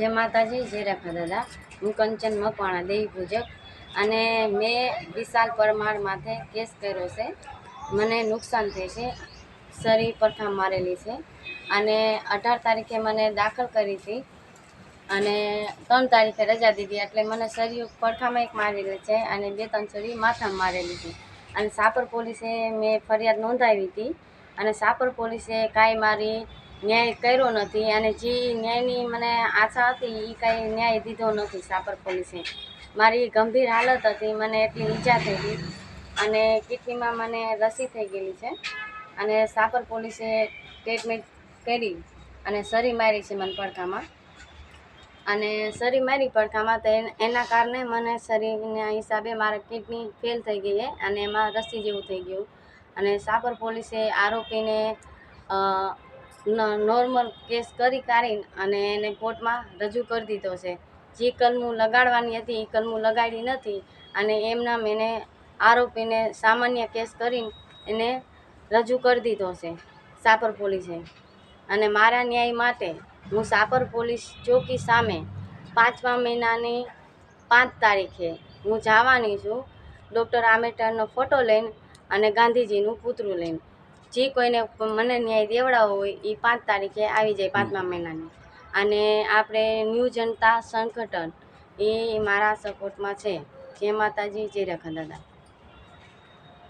જય માતાજી, જય રાખા દાદા. હું કંચન મકવાણા દેવી પૂજક. અને મેં વિશાલ પરમાર માથે કેસ કર્યો છે. મને નુકસાન થઈ છે. શરીર પરખા મારેલી છે. અને અઢાર તારીખે મને દાખલ કરી હતી. અને ત્રણ તારીખે રજા દીધી, એટલે મને શરીર પડખામાં એક મારેલી છે અને બે ત્રણ શરીર માથામાં મારેલી છે. અને સાપર પોલીસે મેં ફરિયાદ નોંધાવી હતી. અને સાપર પોલીસે કાંઈ મારી ન્યાય કર્યો નથી અને જે ન્યાયની મને આશા હતી એ કાંઈ ન્યાય દીધો નથી સાપર પોલીસે. મારી ગંભીર હાલત હતી, મને એટલી ઈજા થઈ ગઈ અને કિડનીમાં મને રસી થઈ ગયેલી છે અને સાપર પોલીસે ટ્રીટમેન્ટ કરી અને સરી મારી છે મને પડખામાં અને સરી મારી પડખામાં તો એન- કારણે મને શરીરના હિસાબે મારા કિડની ફેલ થઈ ગઈ અને એમાં રસી જેવું થઈ ગયું. અને સાપર પોલીસે આરોપીને નોર્મલ કેસ કરી કાઢીને અને એને કોર્ટમાં રજૂ કરી દીધો છે. જે કલમું લગાડવાની હતી એ કલમું લગાડી નથી અને એમના એને આરોપીને સામાન્ય કેસ કરીને એને રજૂ કરી દીધો છે સાપર પોલીસે. અને મારા ન્યાય માટે હું સાપર પોલીસ ચોકી સામે પાંચમા મહિનાની પાંચ તારીખે હું જવાની છું. ડૉક્ટર આંબેડકરનો ફોટો લઈને અને ગાંધીજીનું પૂતળું લઈને. જે કોઈને મને ન્યાય દેવડાવવો હોય એ પાંચ તારીખે આવી જાય પાંચમા મહિનાની. અને આપણે ન્યૂ જનતા સંગઠન એ મારા સપોર્ટમાં છે. જય માતાજી, જય રખા દાદા